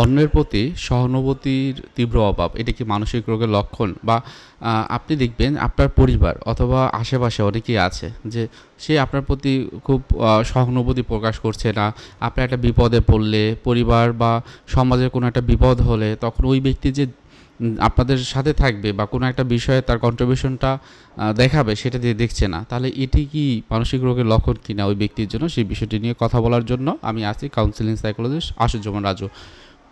অন্যের প্রতি সহানুভূতির তীব্র অভাব, এটা কি মানসিক রোগের লক্ষণ? বা আপনি দেখবেন আপনার পরিবার অথবা আশেপাশে অনেকেই আছে যে সে আপনার প্রতি খুব সহানুভূতি প্রকাশ করছে না। আপনি একটা বিপদে পড়লে, পরিবার বা সমাজের কোনো একটা বিপদ হলে তখন ওই ব্যক্তি যে আপনাদের সাথে থাকবে বা কোনো একটা বিষয়ে তার কন্ট্রিবিউশনটা দেখাবে সেটা দিয়ে দেখছে না, তাহলে এটি কি মানসিক রোগের লক্ষণ কিনা ওই ব্যক্তির জন্য? সেই বিষয়টি নিয়ে কথা বলার জন্য আমি আছি কাউন্সিলিং সাইকোলজিস্ট আশুজ্জামান রাজু।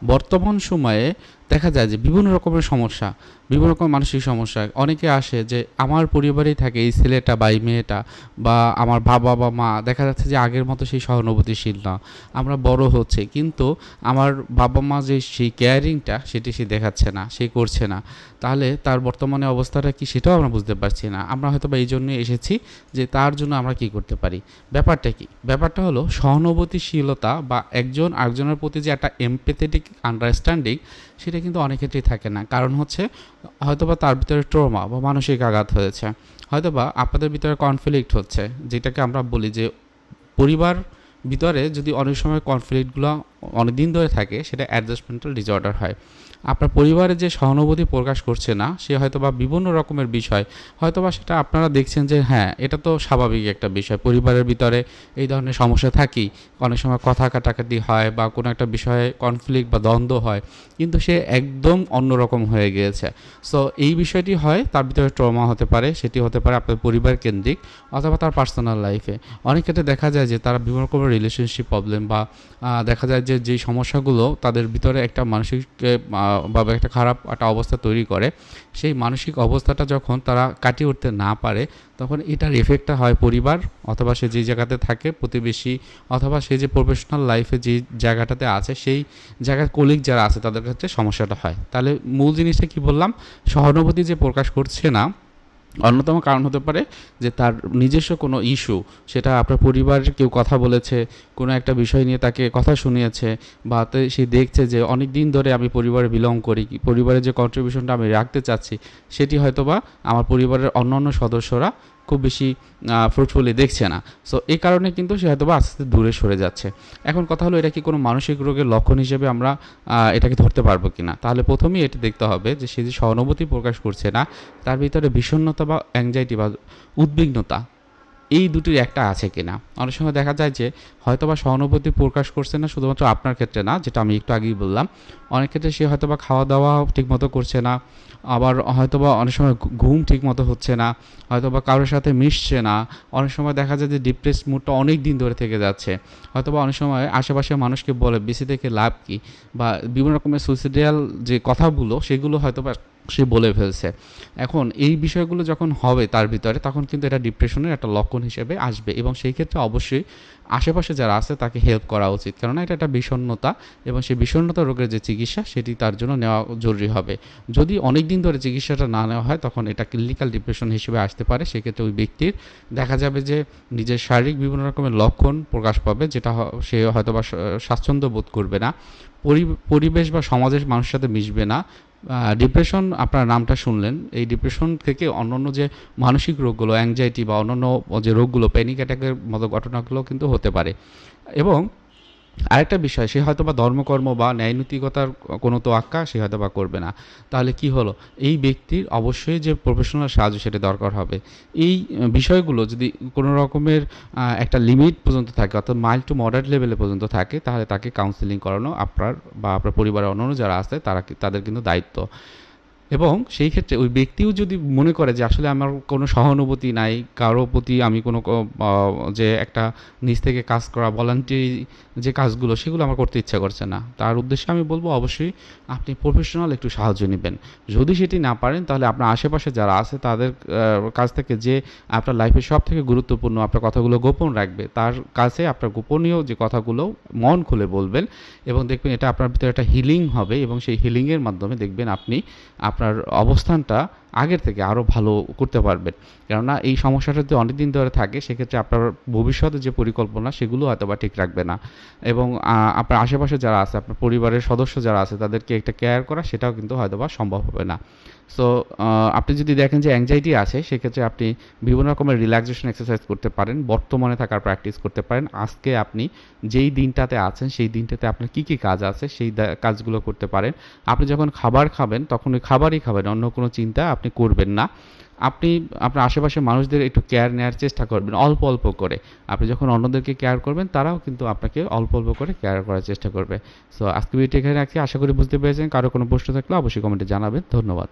বর্তমান সময়ে দেখা যায় যে বিভিন্ন রকমের সমস্যা, বিভিন্ন রকম মানসিক সমস্যা। অনেকে আসে যে আমার পরিবারেই থাকে এই ছেলেটা বা এই মেয়েটা বা আমার বাবা বা মা। দেখা যাচ্ছে যে আগের মতো সেই সহানুভূতিশীল না। আমরা বড় হচ্ছে কিন্তু আমার বাবা মা যে সেই কেয়ারিংটা সেটি সে দেখাচ্ছে না, সে করছে না। তাহলে তার বর্তমানে অবস্থাটা কি সেটাও আমরা বুঝতে পারছি না। আমরা হয়তো বা এই জন্যই এসেছি যে তার জন্য আমরা কি করতে পারি? ব্যাপারটা কি? ব্যাপারটা হলো সহানুভূতিশীলতা বা একজন আরেকজনের প্রতি যে একটা এমপেথেটিক আন্ডারস্ট্যান্ডিং সেটা কিন্তু অনেক ক্ষেত্রেই থাকে না। কারণ হচ্ছে, হয়তোবা তার ভিতরে ট্রমা বা মানসিক আঘাত হয়েছে। হয়তোবা আপনাদের ভিতরে কনফ্লিক্ট হচ্ছে, যেটাকে আমরা বলি যে পরিবার ভিতরে যদি অনেক সময় কনফ্লিক্টগুলো অনেক দিন ধরে থাকে, সেটা অ্যাডজাস্টমেন্টাল ডিসঅর্ডার হয়। আপনার পরিবারে যে সহানুভূতি প্রকাশ করছে না, সে হয়তো বা বিভিন্ন রকমের বিষয়। হয়তো বা সেটা আপনারা দেখছেন যে হ্যাঁ এটা তো স্বাভাবিক একটা বিষয়। পরিবারের ভিতরে এই ধরনের সমস্যা থাকি অনেক সময় কথা কাটাকাটি হয় বা কোনো একটা বিষয়ে কনফ্লিক্ট বা দ্বন্দ্ব হয়, কিন্তু সে একদম অন্যরকম হয়ে গিয়েছে। সো এই বিষয়টি হয়, তার ভিতরে ট্রমা হতে পারে, সেটি হতে পারে আপনার পরিবার কেন্দ্রিক অথবা তার পার্সোনাল লাইফে অনেক ক্ষেত্রে দেখা যায় যে, তারা বিভিন্ন রকমের রিলেশনশিপ প্রবলেম বা দেখা যায় যে যেই সমস্যাগুলো তাদের ভিতরে একটা মানসিক বা একটা খারাপ একটা অবস্থা তৈরি করে, সেই মানসিক অবস্থাটা যখন তারা কাটিয়ে উঠতে না পারে, তখন এটার এফেক্টটা হয় পরিবার অথবা সে যে জায়গাতে থাকে, প্রতিবেশী অথবা সে যে প্রফেশনাল লাইফে যে জায়গাটাতে আছে, সেই জায়গার কলিগ যারা আছে তাদের কাছে সমস্যাটা হয়। তাহলে মূল জিনিসটা কি বললাম? সহানুভূতি যে প্রকাশ করছে না অন্যতম কারণ হতে পারে যে তার নিজস্ব কোনো ইস্যু, সেটা আপনার পরিবারের কেউ কথা বলেছে, কোনো একটা বিষয় নিয়ে তাকে কথা শুনিয়েছে বা সে দেখছে যে অনেক দিন ধরে আমি পরিবারে বিলং করি, পরিবারের যে কন্ট্রিবিউশনটা আমি রাখতে চাচ্ছি, সেটি হয়তোবা আমার পরিবারের অন্য অন্য সদস্যরা খুব বেশি ফ্রুটফুলি দেখছে না। সো এই কারণে কিন্তু সে হয়তোবা আস্তে আস্তে দূরে সরে যাচ্ছে। এখন কথা হলো, এটা কি কোনো মানসিক রোগের লক্ষণ হিসেবে আমরা এটাকে ধরতে পারব কি না তাহলে প্রথমেই এটি দেখতে হবে যে সে যে সহানুভূতি প্রকাশ করছে না, তার ভিতরে বিষণ্ণতা বা অ্যাংজাইটি বা উদ্বিগ্নতা এই দুটির একটা আছে কিনা? অনেক সময় দেখা যায় যে হয়তোবা সহানুভূতি প্রকাশ করছে না, শুধুমাত্র আপনার ক্ষেত্রে না, যেটা আমি একটু আগেই বললাম। অনেক ক্ষেত্রে সে হয়তোবা খাওয়া দাওয়া ঠিকমতো করছে না, আবার হয়তোবা অনেক সময় ঘুম ঠিকমতো হচ্ছে না, হয়তোবা কারোর সাথে মিশছে না, অনেক সময় দেখা যায় যে ডিপ্রেস মুডটা অনেক দিন ধরে থেকে যাচ্ছে। হয়তোবা অনেক সময় আশেপাশে মানুষকে বলে বেশি থেকে লাভ কি? বা বিভিন্ন রকমের সুইসাইডিয়াল যে কথাগুলো, সেগুলো হয়তোবা সে বলে ফেলছে। এখন এই বিষয়গুলো যখন হবে তার ভিতরে, তখন কিন্তু এটা ডিপ্রেশনের একটা লক্ষণ হিসেবে আসবে এবং সেই ক্ষেত্রে অবশ্যই আশেপাশে যারা আছে তাকে হেল্প করা উচিত। কেননা এটা একটা বিষণ্ণতা এবং সেই বিষণ্ণতা রোগের যে চিকিৎসা, সেটি তার জন্য নেওয়া জরুরি হবে। যদি অনেক দিন ধরে চিকিৎসাটা না নেওয়া হয়, তখন এটা ক্লিনিক্যাল ডিপ্রেশন হিসেবে আসতে পারে। সেক্ষেত্রে ওই ব্যক্তির দেখা যাবে যে নিজের শারীরিক বিভিন্ন রকমের লক্ষণ প্রকাশ পাবে, যেটা সে হয়তো বা স্বাচ্ছন্দ্য বোধ করবে না। পরিবেশ বা সমাজের মানুষের সাথে মিশবে না। ডিপ্রেশন আপনার নামটা শুনলেন। এই ডিপ্রেশন থেকে অন্যান্য যে মানসিক রোগগুলো অ্যাংজাইটি বা অন্যান্য যে রোগগুলো প্যানিক অ্যাটাকের মতো ঘটনাগুলো কিন্তু হতে পারে। এবং আরেকটা বিষয়, সে হয়তো বা ধর্মকর্ম বা ন্যায়নৈতিকতার কোনো তো আক্কা সে হয়তো বা করবে না। তাহলে কি হলো? এই ব্যক্তির অবশ্যই যে প্রফেশনাল সাহায্য সেটা দরকার হবে। এই বিষয়গুলো যদি কোনো রকমের একটা লিমিট পর্যন্ত থাকে, অর্থাৎ মাইল্ড টু মডারেট লেভেলে পর্যন্ত থাকে, তাহলে তাকে কাউন্সিলিং করানো আপনার বা আপনার পরিবারের অন্যান্য যারা আছে, তারা তাদের কিন্তু দায়িত্ব। এবং সেই ক্ষেত্রে ওই ব্যক্তিও যদি মনে করে যে আসলে আমার কোনো সহানুভূতি নাই, কারও প্রতি আমি কোনো যে একটা নিজ থেকে কাজ করা ভলান্টিয়ারি যে কাজগুলো, সেগুলো আমার করতে ইচ্ছা করছে না। তার উদ্দেশ্যে আমি বলব অবশ্যই আপনি প্রফেশনাল একটু সাহায্য নেবেন। যদি সেটি না পারেন, তাহলে আপনার আশেপাশে যারা আছে, তাদের কাছ থেকে যে আপনার লাইফে সব থেকে গুরুত্বপূর্ণ আপনার কথাগুলো গোপন রাখবে, তার কাছে আপনার গোপনীয় যে কথাগুলো মন খুলে বলবেন এবং দেখবেন এটা আপনার ভিতরে একটা হিলিং হবে এবং সেই হিলিংয়ের মাধ্যমে দেখবেন আপনি আপনার অবস্থানটা আগের থেকে আরও ভালো করতে পারবেন। কেননা এই সমস্যাটা যদি অনেক দিন ধরে থাকে, সেক্ষেত্রে আপনার ভবিষ্যতে যে পরিকল্পনা, সেগুলো হয়তো বা ঠিক রাখবে না। এবং আপনার আশেপাশে যারা আছে, আপনার পরিবারের সদস্য যারা আছে, তাদেরকে একটা কেয়ার করা, সেটাও কিন্তু হয়তো বা সম্ভব হবে না। সো আপনি যদি দেখেন যে অ্যাংজাইটি আছে, সেক্ষেত্রে আপনি বিভিন্ন রকমের রিল্যাক্সেশন এক্সারসাইজ করতে পারেন, বর্তমানে থাকার প্র্যাকটিস করতে পারেন। আজকে আপনি যেই দিনটাতে আছেন, সেই দিনটাতে আপনার কী কী কাজ আছে, সেই কাজগুলো করতে পারেন। আপনি যখন খাবার খাবেন, তখন ওই খাবারই খাবেন, অন্য কোনো চিন্তা আপনি করবেন না। আপনি, আপনার আশেপাশের মানুষদের একটু কেয়ার নেওয়ার চেষ্টা করবেন, অল্প অল্প করে। আপনি যখন অন্যদেরকে কেয়ার করবেন, তারাও কিন্তু আপনাকে অল্প অল্প করে কেয়ার করার চেষ্টা করবে। সো আজকে ভিডিওটি এখানে রাখি আশা করি বুঝতে পেরেছেন। কারও কোনো প্রশ্ন থাকলে অবশ্যই কমেন্টে জানাবেন। ধন্যবাদ।